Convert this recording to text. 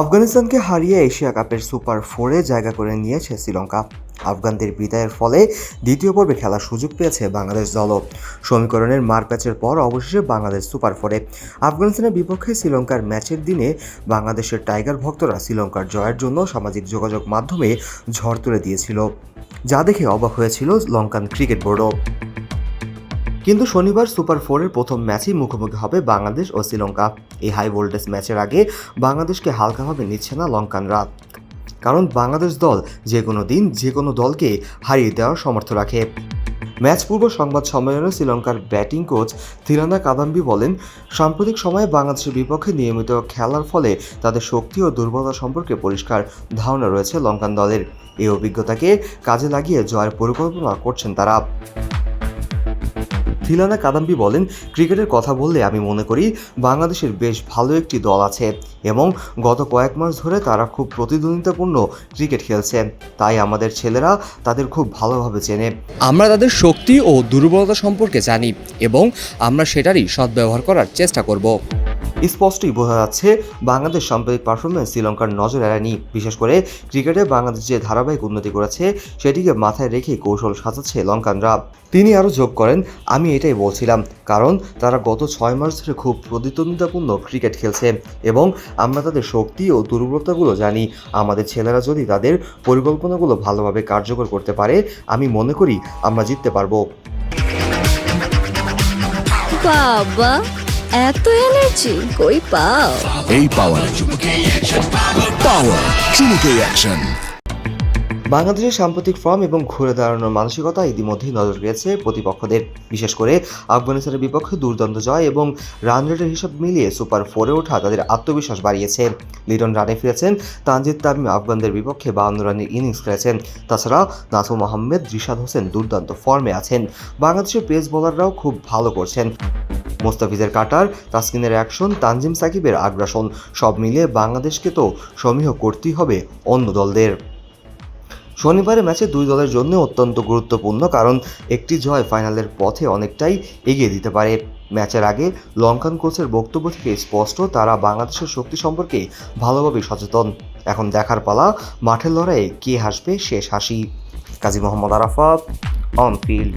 আফগানিস্তানকে হারিয়ে এশিয়া কাপের সুপার ফোরে জায়গা করে নিয়েছে শ্রীলঙ্কা। আফগানদের বিদায়ের ফলে দ্বিতীয় পর্বে খেলার সুযোগ পেয়েছে বাংলাদেশ দলও। সমীকরণের মারপ্যাচের পর অবশেষে বাংলাদেশ সুপার ফোরে। আফগানিস্তানের বিপক্ষে শ্রীলঙ্কার ম্যাচের দিনে বাংলাদেশের টাইগার ভক্তরা শ্রীলঙ্কার জয়ের জন্য সামাজিক যোগাযোগ মাধ্যমে ঝড় তুলে দিয়েছিল। যা দেখে অবাক হয়েছিল লঙ্কান ক্রিকেট বোর্ডও। কিন্তু শনিবার সুপার ফোরের প্রথম ম্যাচেই মুখোমুখি হবে বাংলাদেশ ও শ্রীলঙ্কা। এই হাই ভোল্টেজ ম্যাচের আগে বাংলাদেশকে হালকাভাবে নিচ্ছে না লঙ্কানরা। কারণ বাংলাদেশ দল যে কোনো দিন যে কোনো দলকে হারিয়ে দেওয়ার সমর্থ রাখে। ম্যাচ পূর্ব সংবাদ সম্মেলনে শ্রীলঙ্কার ব্যাটিং কোচ থিরানা কাদাম্বি বলেন, সাম্প্রতিক সময়ে বাংলাদেশের বিপক্ষে নিয়মিত খেলার ফলে তাদের শক্তি ও দুর্বলতা সম্পর্কে পরিষ্কার ধারণা রয়েছে লঙ্কান দলের। এই অভিজ্ঞতাকে কাজে লাগিয়ে জয়ের পরিকল্পনা করছেন তারা। থিলানা কাদাম্বি বলেন, ক্রিকেটের কথা বললে আমি মনে করি বাংলাদেশের বেশ ভালো একটি দল আছে এবং গত কয়েক মাস ধরে তারা খুব প্রতিদ্বন্দ্বিতাপূর্ণ ক্রিকেট খেলছে। তাই আমাদের ছেলেরা তাদের খুব ভালোভাবে চেনে। আমরা তাদের শক্তি ও দুর্বলতা সম্পর্কে জানি এবং আমরা সেটারই সদ্ব্যবহার করার চেষ্টা করব। স্পষ্টই বোঝা যাচ্ছে বাংলাদেশ সাম্প্রতিক পারফরমেন্স শ্রীলঙ্কার নজর এড়ায়নি। বিশেষ করে ক্রিকেটে বাংলাদেশ যে ধারাবাহিক উন্নতি করেছে, সেটিকে মাথায় রেখে কৌশল সাজাচ্ছে লঙ্কানরা। তিনি আরও যোগ করেন, আমি এটাই বলছিলাম, কারণ তারা গত ছয় মাস ধরে খুব প্রতিদ্বন্দ্বিতাপূর্ণ ক্রিকেট খেলছে এবং আমরা তাদের শক্তি ও দুর্বলতাগুলো জানি। আমাদের ছেলেরা যদি তাদের পরিকল্পনাগুলো ভালোভাবে কার্যকর করতে পারে, আমি মনে করি আমরা জিততে পারব। বাবা! এত এনার্জি কই পাও? এই পাওয়ার পাওয়ার চুমুকে অ্যাকশন বাংলাদেশের সাম্প্রতিক ফর্ম এবং ঘুরে দাঁড়ানোর মানসিকতা ইতিমধ্যেই নজর গেছে প্রতিপক্ষদের। বিশেষ করে আফগানিস্তানের বিপক্ষে দুর্দান্ত জয় এবং রান রেটের হিসাব মিলিয়ে সুপার ফোরে ওঠা তাদের আত্মবিশ্বাস বাড়িয়েছে। লিটন রানে ফিরেছেন তানজিদ তামিম আফগানদের বিপক্ষে বাউন্ন রানের ইনিংস খেলেছেন। তাছাড়া নাসুম আহমেদ রিশাদ হোসেন দুর্দান্ত ফর্মে আছেন। বাংলাদেশের পেস বোলাররাও খুব ভালো করছেন। মোস্তাফিজের কাটার, তাসকিনের অ্যাকশন, তানজিম সাকিবের আগ্রাসন, সব মিলিয়ে বাংলাদেশকে তো সমীহ করতেই হবে অন্য দলদের। শনিবারের ম্যাচে দুই দলের জন্য অত্যন্ত গুরুত্বপূর্ণ, কারণ একটি জয় ফাইনালের পথে অনেকটাই এগিয়ে দিতে পারে। ম্যাচের আগে লঙ্কান কোচের বক্তব্য থেকে স্পষ্ট, তারা বাংলাদেশের শক্তি সম্পর্কে ভালোভাবে সচেতন। এখন দেখার পালা, মাঠের লড়াইয়ে কে হাসবে শেষ হাসি। Kazi Mohammad Arafat, on field.